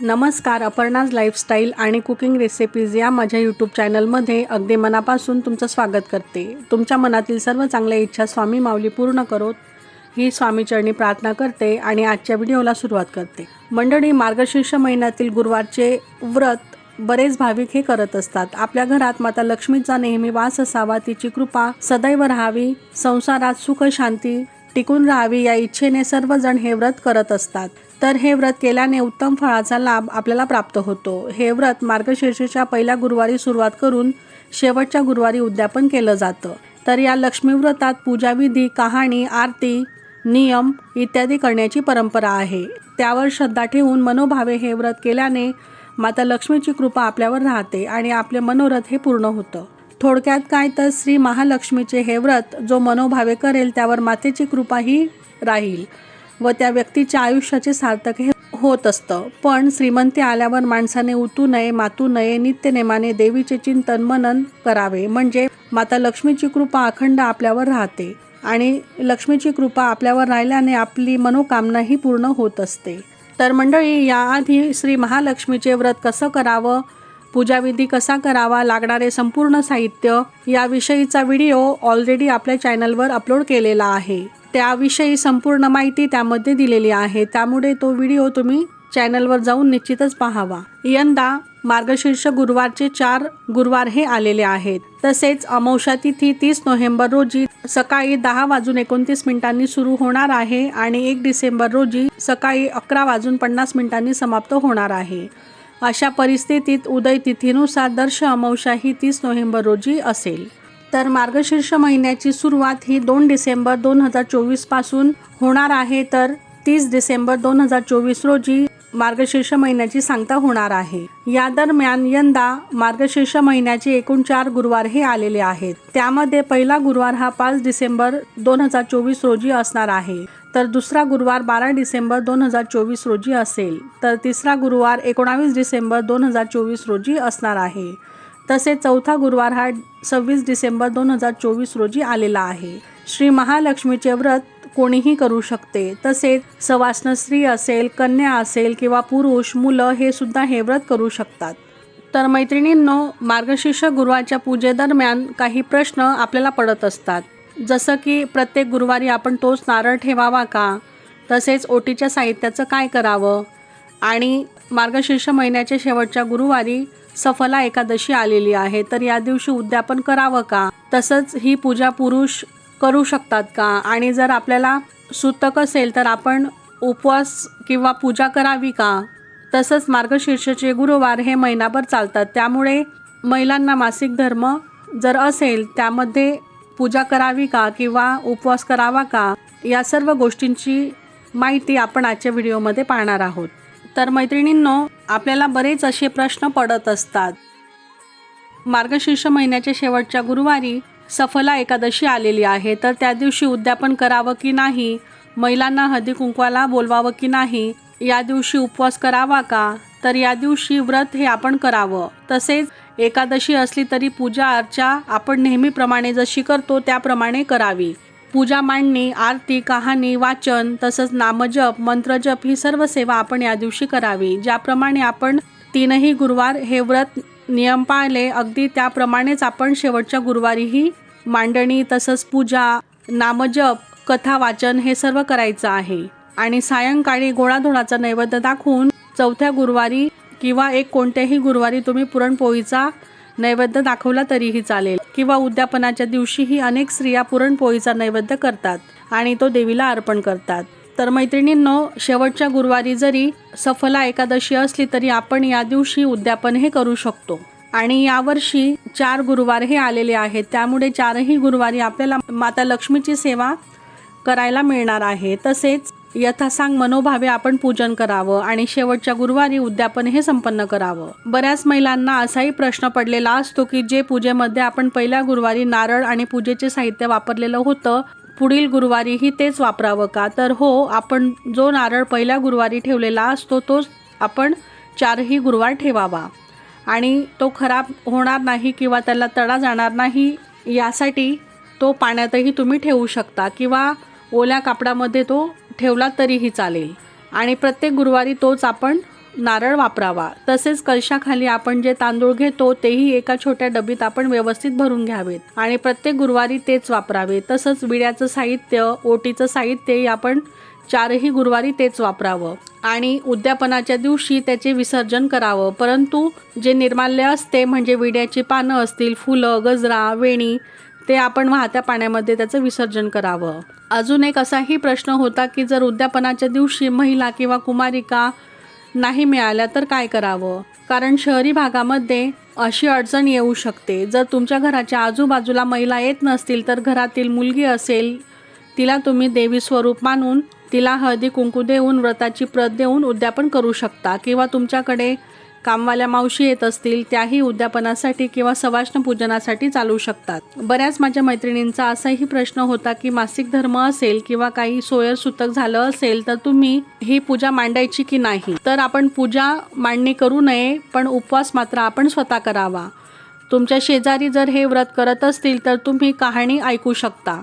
नमस्कार अपर्णाज लाईफस्टाईल आणि cooking recipes या माझ्या यूट्यूब चॅनलमध्ये अगदी मनापासून तुमचं स्वागत करते. तुमच्या मनातील सर्व चांगल्या इच्छा स्वामी माऊली पूर्ण करोत. ही स्वामीचरणी प्रार्थना करते आणि आजच्या व्हिडिओला सुरुवात करते. मंडळी मार्गशीर्ष महिन्यातील गुरुवारचे व्रत बरेच भाविक हे करत असतात. आपल्या घरात माता लक्ष्मीचा नेहमी वास असावा तिची कृपा सदैव राहावी संसारात सुख शांती टिकून राहावी या इच्छेने सर्वजण हे व्रत करत असतात. तर हे व्रत केल्याने उत्तम फळाचा लाभ आपल्याला प्राप्त होतो. हे व्रत मार्गशीर्षाच्या पहिल्या गुरुवारी सुरुवात करून शेवटच्या गुरुवारी उद्यापन केलं जातं. तर या लक्ष्मी व्रतात पूजाविधी कहाणी आरती नियम इत्यादी करण्याची परंपरा आहे. त्यावर श्रद्धा ठेवून मनोभावे हे व्रत केल्याने माता लक्ष्मीची कृपा आपल्यावर राहते आणि आपले मनोरथ हे पूर्ण होतं. थोडक्यात काय तर श्री महालक्ष्मीचे हे व्रत जो मनोभावे करेल त्यावर मातेची कृपाही राहील व त्या व्यक्तीच्या आयुष्याचे सार्थक हे होत असतं. पण श्रीमंती आल्यावर माणसाने उतू नये मातू नये नित्यनेमाने देवीचे चिंतन मनन करावे. म्हणजे माता लक्ष्मीची कृपा अखंड आपल्यावर राहते आणि लक्ष्मीची कृपा आपल्यावर राहिल्याने आपली मनोकामनाही पूर्ण होत असते. तर मंडळी याआधी श्री महालक्ष्मीचे व्रत कसं करावं? पूजाविधी कसा करावा लागणारे संपूर्ण साहित्य याविषयीचा व्हिडिओ ऑलरेडी आपल्या चॅनलवर अपलोड केलेला आहे. त्याविषयी संपूर्ण माहिती त्यामध्ये दिलेली आहे. त्यामुळे तो व्हिडिओ तुम्ही चॅनलवर जाऊन निश्चितच पाहावा. यंदा मार्गशीर्ष गुरुवारचे चार गुरुवार हे आलेले आहेत. तसेच अमावस्या तिथी तीस नोव्हेंबर रोजी सकाळी दहा वाजून एकोणतीस मिनिटांनी सुरू होणार आहे आणि एक डिसेंबर रोजी सकाळी अकरा वाजून पन्नास मिनिटांनी समाप्त होणार आहे. अशा परिस्थितीत उदय तिथीनुसार दर्श अमावस्या ही तीस नोव्हेंबर रोजी असेल. तर मार्गशीर्ष महिन्याची सुरुवात ही दोन डिसेंबर दोन हजार चोवीसपासून होणार आहे. तर तीस डिसेंबर दोन हजार चोवीस रोजी मार्गशीर्ष महिन्याची सांगता होणार आहे. या दरम्यान यंदा मार्गशीर्ष महिन्याचे एकूण चार गुरुवार हे आलेले आहेत. त्यामध्ये पहिला गुरुवार हा पाच डिसेंबर दोन हजार चोवीस रोजी असणार आहे. तर दुसरा गुरुवार बारा डिसेंबर दोन हजार चोवीस रोजी असेल. तर तिसरा गुरुवार एकोणावीस डिसेंबर दोन हजार चोवीस रोजी असणार आहे. तसेच चौथा गुरुवार हा सव्वीस डिसेंबर दोन हजार चोवीस रोजी आलेला आहे. श्री महालक्ष्मीचे व्रत कोणीही करू शकते. तसेच सवासण स्त्री असेल कन्या असेल किंवा पुरुष मुलं हे सुद्धा हे व्रत करू शकतात. तर मैत्रिणींनो मार्गशीर्ष गुरुवारच्या पूजेदरम्यान काही प्रश्न आपल्याला पडत असतात. जसं की प्रत्येक गुरुवारी आपण तोच नारळ ठेवावा का? तसेच ओटीच्या साहित्याचं काय करावं? आणि मार्गशीर्ष महिन्याच्या शेवटच्या गुरुवारी सफला एकादशी आलेली आहे तर या दिवशी उद्यापन करावं का? तसंच ही पूजा पुरुष करू शकतात का? आणि जर आपल्याला सुतक असेल तर आपण उपवास किंवा पूजा करावी का? तसंच मार्गशीर्षचे गुरुवार हे महिनाभर चालतात. त्यामुळे महिलांना मासिक धर्म जर असेल त्यामध्ये पूजा करावी का किंवा उपवास करावा का? या सर्व गोष्टींची माहिती आपण आजच्या व्हिडिओमध्ये पाहणार आहोत. तर मैत्रिणींनो आपल्याला बरेच असे प्रश्न पडत असतात. मार्गशीर्ष महिन्याच्या शेवटच्या गुरुवारी सफला एकादशी आलेली आहे तर त्या दिवशी उद्यापन करावं की नाही? महिलांना हळदी कुंकवाला बोलवावं की नाही? या दिवशी उपवास करावा का? तर या दिवशी व्रत हे आपण करावं. तसेच एकादशी असली तरी पूजा अर्चा आपण नेहमीप्रमाणे जशी करतो त्याप्रमाणे करावी. पूजा मांडणी आरती कहाणी वाचन तसंच नामजप मंत्रजप ही सर्व सेवा आपण या दिवशी करावी. ज्याप्रमाणे आपण तीनही गुरुवार हे व्रत नियम पाळले. अगदी त्याप्रमाणेच आपण शेवटच्या गुरुवारीही मांडणी तसंच पूजा नामजप कथा वाचन हे सर्व करायचं आहे. आणि सायंकाळी गोळाधोडाचा नैवेद्य दाखवून चौथ्या गुरुवारी किंवा एक कोणत्याही गुरुवारी तुम्ही पुरणपोळीचा नैवेद्य दाखवला तरीही चालेल. किंवा उद्यापनाच्या दिवशीही अनेक स्त्रिया पुरणपोळीचा नैवेद्य करतात आणि तो देवीला अर्पण करतात. तर मैत्रिणींनो शेवटच्या गुरुवारी जरी सफला एकादशी असली तरी आपण या दिवशी उद्यापन हे करू शकतो. आणि यावर्षी चार गुरुवार हे आलेले आहेत. त्यामुळे चारही गुरुवारी आपल्याला माता लक्ष्मीची सेवा करायला मिळणार आहे. तसेच यथासांग मनोभावे आपण पूजन करावं आणि शेवटच्या गुरुवारी उद्यापन हे संपन्न करावं. बऱ्याच महिलांना असाही प्रश्न पडलेला असतो की जे पूजेमध्ये आपण पहिल्या गुरुवारी नारळ आणि पूजेचे साहित्य वापरलेलं होतं पुढील गुरुवारीही तेच वापरावं का? तर हो आपण जो नारळ पहिल्या गुरुवारी ठेवलेला असतो तोच आपण चारही गुरुवार ठेवावा. आणि तो खराब होणार नाही किंवा त्याला तडा जाणार नाही यासाठी तो पाण्यातही तुम्ही ठेवू शकता किंवा ओल्या कापडामध्ये तो ठेवला तरीही चालेल. आणि प्रत्येक गुरुवारी तोच आपण नारळ वापरावा. तसेच कलशाखाली आपण जे तांदूळ घेतो तेही एका छोट्या डबीत आपण व्यवस्थित भरून घ्यावेत. आणि प्रत्येक गुरुवारी तेच वापरावे. तसंच विड्याचं साहित्य ओटीचं साहित्यही आपण चारही गुरुवारी तेच वापरावं. आणि उद्यापनाच्या दिवशी त्याचे विसर्जन करावं. परंतु जे निर्माल्य असते म्हणजे विड्याची पानं असतील फुलं गजरा वेणी ते आपण वाहत्या पाण्यामध्ये त्याचं विसर्जन करावं. अजून एक असाही प्रश्न होता की जर उद्यापनाच्या दिवशी महिला किंवा कुमारिका नाही मिळाल्या तर काय करावं? कारण शहरी भागामध्ये अशी अडचण येऊ शकते. जर तुमच्या घराच्या आजूबाजूला महिला येत नसतील तर घरातील मुलगी असेल तिला तुम्ही देवी स्वरूप मानून तिला हळदी कुंकू देऊन व्रताची प्रत देऊन उद्यापन करू शकता किंवा तुमच्याकडे कामवाल्या मावशी येत असतील त्याही उद्यापनासाठी किंवा सवाष्ण पूजनासाठी चालू शकतात. बऱ्याच माझ्या मैत्रिणींचा असाही प्रश्न होता की मासिक धर्म असेल किंवा काही सोयर सुतक झालं असेल तर तुम्ही ही पूजा मांडायची की नाही? तर आपण पूजा मांडणी करू नये पण उपवास मात्र आपण स्वतः करावा. तुमच्या शेजारी जर हे व्रत करत असतील तर तुम्ही कहाणी ऐकू शकता.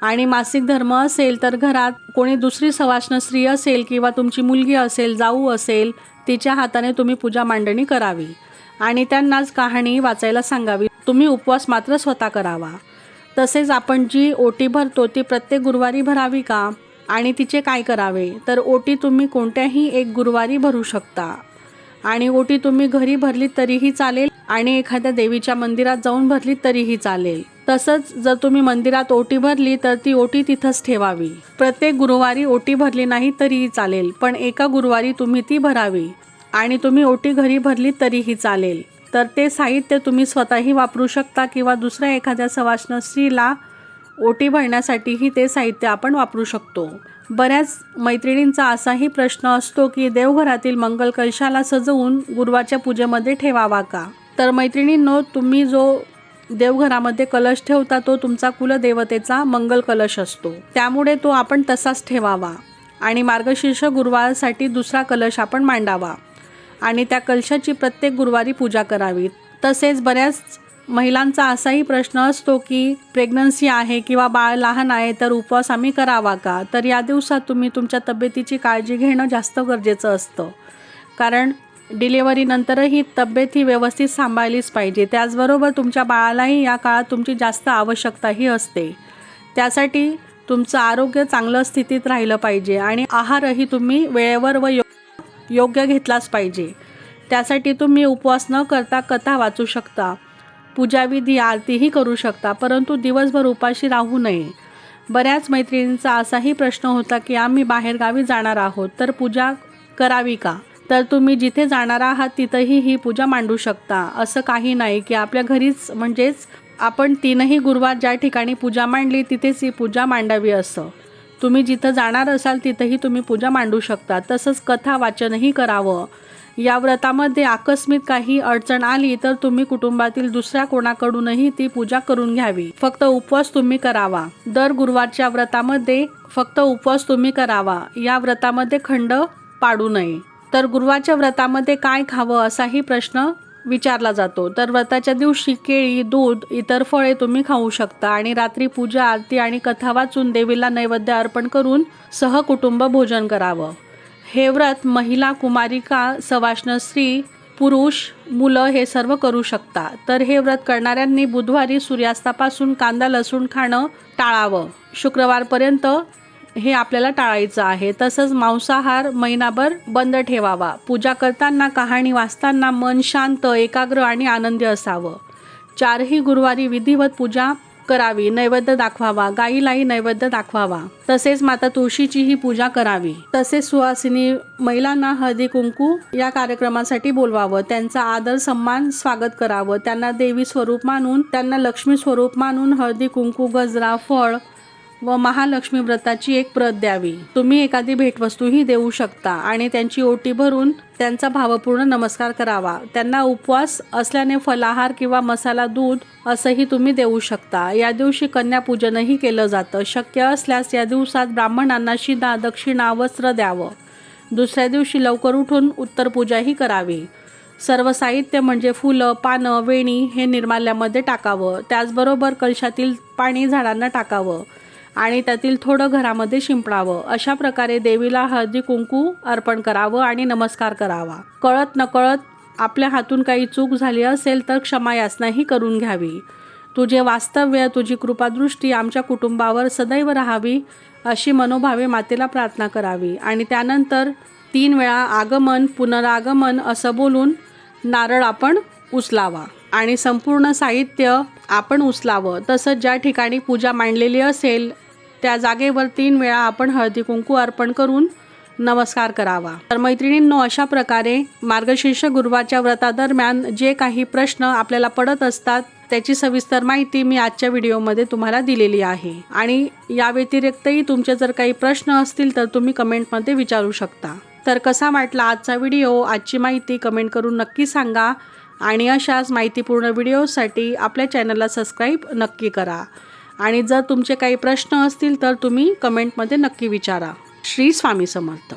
आणि मासिक धर्म असेल तर घरात कोणी दुसरी सवाष्ण स्त्री असेल किंवा तुमची मुलगी असेल जाऊ असेल तिच्या हाताने तुम्ही पूजा मांडणी करावी. आणि त्यांनाच कहाणी वाचायला सांगावी. तुम्ही उपवास मात्र स्वतः करावा. तसेच आपण जी ओटी भरतो ती प्रत्येक गुरुवारी भरावी का? आणि तिचे काय करावे? तर ओटी तुम्ही कोणत्याही एक गुरुवारी भरू शकता. आणि ओटी तुम्ही घरी भरली तरीही चालेल आणि एखाद्या देवीच्या मंदिरात जाऊन भरली तरीही चालेल. तसंच जर तुम्ही मंदिरात ओटी भरली तर ती ओटी तिथंच ठेवावी. प्रत्येक गुरुवारी ओटी भरली नाही तरीही चालेल पण एका गुरुवारी तुम्ही ती भरावी. आणि तुम्ही ओटी घरी भरली तरीही चालेल. तर ते साहित्य तुम्ही स्वतःही वापरू शकता किंवा दुसऱ्या एखाद्या सवाष्ण स्त्रीला ओटी भरण्यासाठीही ते साहित्य आपण वापरू शकतो. बऱ्याच मैत्रिणींचा असाही प्रश्न असतो की देवघरातील मंगल कलशाला सजवून गुरुवाच्या पूजेमध्ये ठेवावा का? तर मैत्रिणींनो तुम्ही जो देवघरामध्ये कलश ठेवता तो तुमचा कुलदेवतेचा मंगल कलश असतो. त्यामुळे तो आपण तसाच ठेवावा. आणि मार्गशीर्ष गुरुवारसाठी दुसरा कलश आपण मांडावा. आणि त्या कलशाची प्रत्येक गुरुवारी पूजा करावी. तसेच बऱ्याच महिलांचा असाही प्रश्न असतो की प्रेग्नन्सी आहे किंवा बाळ लहान आहे तर उपवास आम्ही करावा का? तर या दिवसात तुम्ही तुमच्या तब्येतीची काळजी घेणं जास्त गरजेचं असतं. कारण डिलेवरीनंतरही तब्येत ही व्यवस्थित सांभाळलीच पाहिजे. त्याचबरोबर तुमच्या बाळालाही या काळात तुमची जास्त आवश्यकताही असते. त्यासाठी तुमचं आरोग्य चांगलं स्थितीत राहिलं पाहिजे आणि आहारही तुम्ही वेळेवर व यो योग्य घेतलाच पाहिजे. त्यासाठी तुम्ही उपवास न करता कथा वाचू शकता. पूजाविधी आरतीही करू शकता परंतु दिवसभर उपाशी राहू नये. बऱ्याच मैत्रिणींचा असाही प्रश्न होता की आम्ही बाहेरगावी जाणार आहोत तर पूजा करावी का? तर तुम्ही जिथे जाणार आहात तिथंही ही पूजा मांडू शकता. असं काही नाही की आपल्या घरीच म्हणजेच आपण तीनही गुरुवार ज्या ठिकाणी पूजा मांडली तिथेच ही पूजा मांडावी असं. तुम्ही जिथं जाणार असाल तिथंही तुम्ही पूजा मांडू शकता. तसंच कथा वाचनही करावं. या व्रतामध्ये आकस्मिक काही अडचण आली तर तुम्ही कुटुंबातील दुसऱ्या कोणाकडूनही ती पूजा करून घ्यावी. फक्त उपवास तुम्ही करावा. दर गुरुवारच्या व्रतामध्ये फक्त उपवास तुम्ही करावा. या व्रतामध्ये खंड पाडू नये. तर गुरुवारच्या व्रतामध्ये काय खावं असाही प्रश्न विचारला जातो. तर व्रताच्या दिवशी केळी दूध इतर फळे तुम्ही खाऊ शकता आणि रात्री पूजा आरती आणि कथा वाचून देवीला नैवेद्य अर्पण करून सहकुटुंब भोजन करावं. हे व्रत महिला कुमारिका सवाष्ण स्त्री पुरुष मुलं हे सर्व करू शकता. तर हे व्रत करणाऱ्यांनी बुधवारी सूर्यास्तापासून कांदा लसूण खाणं टाळावं. शुक्रवारपर्यंत हे आपल्याला टाळायचं आहे. तसंच मांसाहार महिनाभर बंद ठेवावा. पूजा करताना कहाणी वाचताना मन शांत एकाग्र आणि आनंदी असावं. चारही गुरुवारी विधिवत पूजा करावी. नैवेद्य दाखवावा. गाईलाही नैवेद्य दाखवावा. तसेच माता तुळशीची ही पूजा करावी. तसेच सुहासिनी महिलांना हळदी कुंकू या कार्यक्रमासाठी बोलवावं. त्यांचा आदर सन्मान स्वागत करावं. त्यांना देवी स्वरूप मानून त्यांना लक्ष्मी स्वरूप मानून हळदी कुंकू गजरा फळ व महालक्ष्मी व्रताची एक प्रत द्यावी. तुम्ही एखादी भेटवस्तूही देऊ शकता आणि त्यांची ओटी भरून त्यांचा भावपूर्ण नमस्कार करावा. त्यांना उपवास असल्याने फलाहार किंवा मसाला दूध असंही तुम्ही देऊ शकता. या दिवशी कन्यापूजनही केलं जातं. शक्य असल्यास या दिवसात ब्राह्मणांना शिदा दक्षिणा वस्त्र द्यावं. दुसऱ्या दिवशी लवकर उठून उत्तर पूजाही करावी. सर्व साहित्य म्हणजे फुलं पानं वेणी हे निर्माल्यामध्ये टाकावं. त्याचबरोबर कलशातील पाणी झाडांना टाकावं. आणि त्यातील थोडं घरामध्ये शिंपडावं. अशा प्रकारे देवीला हळदी कुंकू अर्पण करावं आणि नमस्कार करावा. कळत नकळत आपल्या हातून काही चूक झाली असेल तर क्षमा याचनाही करून घ्यावी. तुझे वास्तव्य तुझी कृपादृष्टी आमच्या कुटुंबावर सदैव राहावी अशी मनोभावे मातेला प्रार्थना करावी. आणि त्यानंतर तीन वेळा आगमन पुनरागमन असं बोलून नारळ आपण उचलावा. आणि संपूर्ण साहित्य आपण उचलावं. तसंच ज्या ठिकाणी पूजा मांडलेली असेल त्या जागेवर तीन वेळा आपण हळदी कुंकू अर्पण करून नमस्कार करावा. तर मैत्रिणींनो अशा प्रकारे मार्गशीर्ष गुरुवारच्या व्रतादरम्यान जे काही प्रश्न आपल्याला पडत असतात त्याची सविस्तर माहिती मी आजच्या व्हिडिओमध्ये तुम्हाला दिलेली आहे. आणि या व्यतिरिक्तही तुमचे जर काही प्रश्न असतील तर तुम्ही कमेंटमध्ये विचारू शकता. तर कसा वाटला आजचा व्हिडिओ? आजची माहिती कमेंट करून नक्की सांगा. आणि अशाच माहितीपूर्ण व्हिडिओसाठी आपल्या चॅनलला सबस्क्राईब नक्की करा. आणि जर तुमचे काही प्रश्न असतील तर तुम्ही कमेंटमध्ये नक्की विचारा. श्री स्वामी समर्थ.